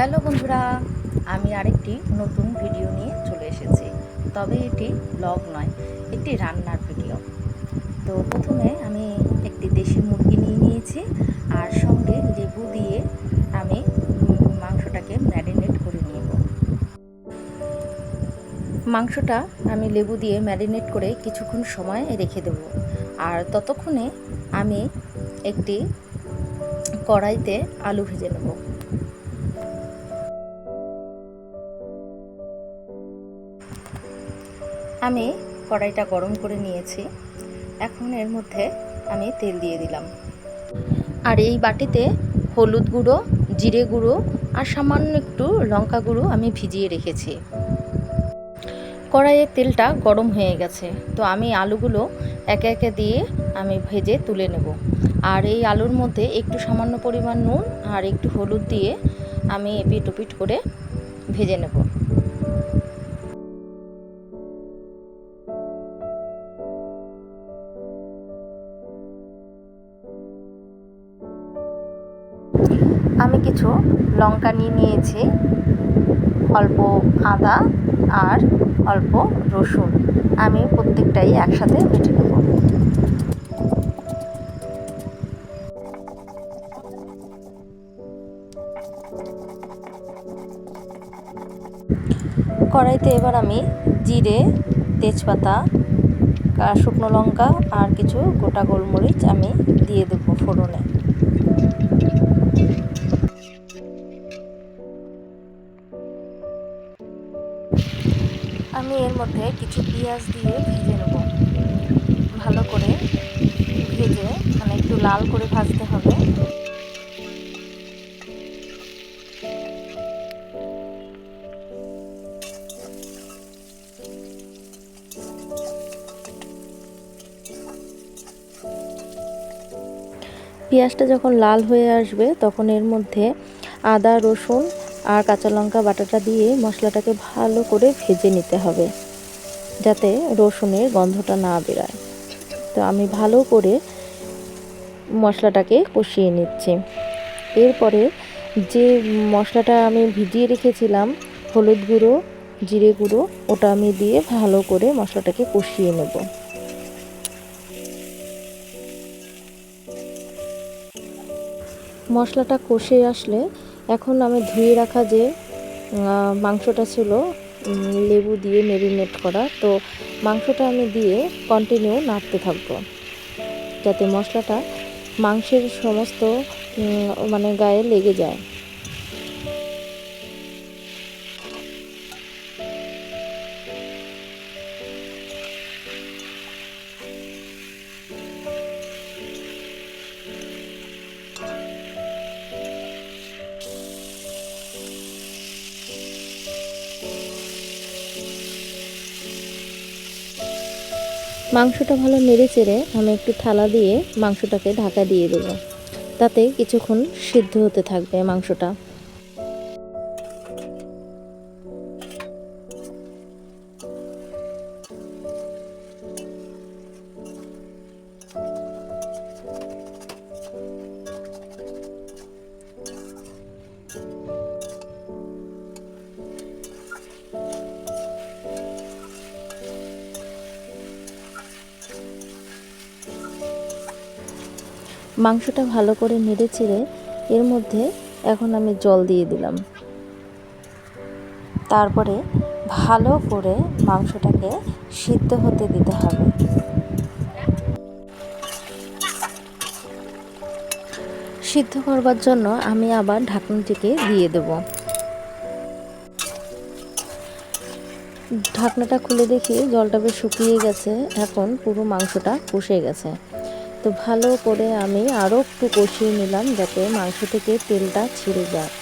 Hello বন্ধুরা, আমি আরেকটি নতুন ভিডিও নিয়ে চলে এসেছি। তবে এটি ব্লগ নয়, একটি রান্নার ভিডিও। তো প্রথমে আমি একটি দেশি মুরগি নিয়ে নিয়েছি, আর সঙ্গে লেবু দিয়ে আমি মাংসটাকে ম্যারিনেট করে নেব। মাংসটা আমি লেবু দিয়ে ম্যারিনেট করে কিছুক্ষণ সময় রেখে দেব। আর ততক্ষণে আমি একটি কড়াইতে আলু ভেজে নেব। আমি কড়াইটা গরম করে নিয়েছি। এখন এর মধ্যে আমি তেল দিয়ে দিলাম। আর এই বাটিতে হলুদ গুঁড়ো, জিরে গুঁড়ো আর সামান্য একটু লঙ্কা গুঁড়ো আমি ভিজিয়ে রেখেছি। কড়াইয়ের তেলটা গরম হয়ে গেছে। তো আমি আলুগুলো একে একে দিয়ে আমি ভেজে তুলে নেব। আর এই আলুর মধ্যে একটু সামান্য পরিমাণ নুন আর একটু হলুদ দিয়ে আমি এপিট ওপিট করে ভেজে নেব। আমি কিছু লঙ্কা নিয়ে নিয়েছি, অল্প আদা আর অল্প রসুন। আমি প্রত্যেকটাই একসাথে বেটে নেব। কড়াইতে এবার আমি জিরে, তেজপাতা, শুকনো লঙ্কা আর কিছু গোটা গোলমরিচ আমি দিয়ে দেবো ফোড়নে। আমি এর মধ্যে কিছু পেঁয়াজ দিয়ে ভেজে নেব। ভালো করে ভেজে মানে একটু লাল করে ভাজতে হবে। পেঁয়াজটা যখন লাল হয়ে আসবে, তখন এর মধ্যে আদা, রসুন আর কাঁচা লঙ্কা বাটাটা দিয়ে মশলাটাকে ভালো করে ভেজে নিতে হবে, যাতে রসুনের গন্ধটা না বেরোয়। তো আমি ভালো করে মশলাটাকে কষিয়ে নিচ্ছি। এরপরে যে মশলাটা আমি ভিজিয়ে রেখেছিলাম, হলুদ গুঁড়ো, জিরে গুঁড়ো, ওটা আমি দিয়ে ভালো করে মশলাটাকে কষিয়ে নেব। মশলাটা কষে আসলে এখন আমি ধুয়ে রাখা যে মাংসটা ছিল লেবু দিয়ে মেরিনেট করা। তো মাংসটা আমি দিয়ে কন্টিনিউ নাড়তে থাকব। যাতে মশলাটা মাংসের সমস্ত মানে গায়ে লেগে যায়। মাংসটা ভালো নেড়ে চেড়ে আমি একটু থালা দিয়ে মাংসটাকে ঢাকা দিয়ে দেবো। তাতে কিছুক্ষণ সিদ্ধ হতে থাকবে মাংসটা। মাংসটা ভালো করে নেড়ে চেড়ে এর মধ্যে এখন আমি জল দিয়ে দিলাম। তারপরে ভালো করে মাংসটাকে সিদ্ধ হতে দিতে হবে। সিদ্ধ করবার জন্য আমি আবার ঢাকনাটিকে দিয়ে দেব। ঢাকনাটা খুলে দেখি জলটা বেশ শুকিয়ে গেছে, এখন পুরো মাংসটা কষে গেছে। তো ভালো করে আমি আরও একটু কষিয়ে নিলাম যাতে মাংস থেকে তেলটা ছিঁড়ে যায়।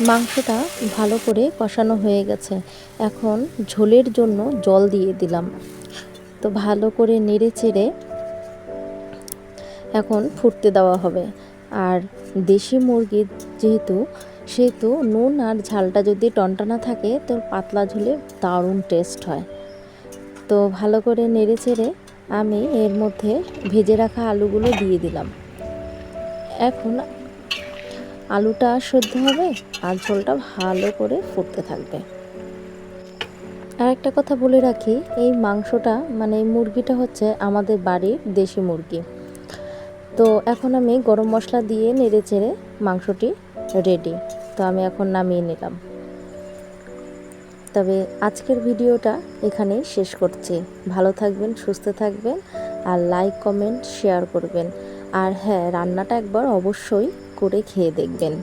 মাংসটা ভালো করে কষানো হয়ে গেছে। এখন ঝোলের জন্য জল দিয়ে দিলাম। তো ভালো করে নেড়ে চেড়ে এখন ফুটতে দেওয়া হবে। আর দেশি মুরগি যেহেতু, সেহেতু নুন আর ঝালটা যদি টনটানা থাকে, তো পাতলা ঝোলে দারুণ টেস্ট হয়। তো ভালো করে নেড়ে চেড়ে আমি এর মধ্যে ভেজে রাখা আলুগুলো দিয়ে দিলাম। এখন আলুটা সেদ্ধ হবে আর ঝোলটা ভালো করে ফুটতে থাকবে। আর একটা কথা বলে রাখি, এই মাংসটা মানে মুরগিটা হচ্ছে আমাদের বাড়ির দেশি মুরগি। তো এখন আমি গরম মশলা দিয়ে নেড়ে চেড়ে মাংসটি রেডি তো আমি এখন নামিয়ে নিলাম। তবে আজকের ভিডিওটা এখানেই শেষ করছি। ভালো থাকবেন, সুস্থ থাকবেন আর লাইক কমেন্ট শেয়ার করবেন। আর হ্যাঁ রান্নাটা একবার অবশ্যই করে খেয়ে দেখবেন।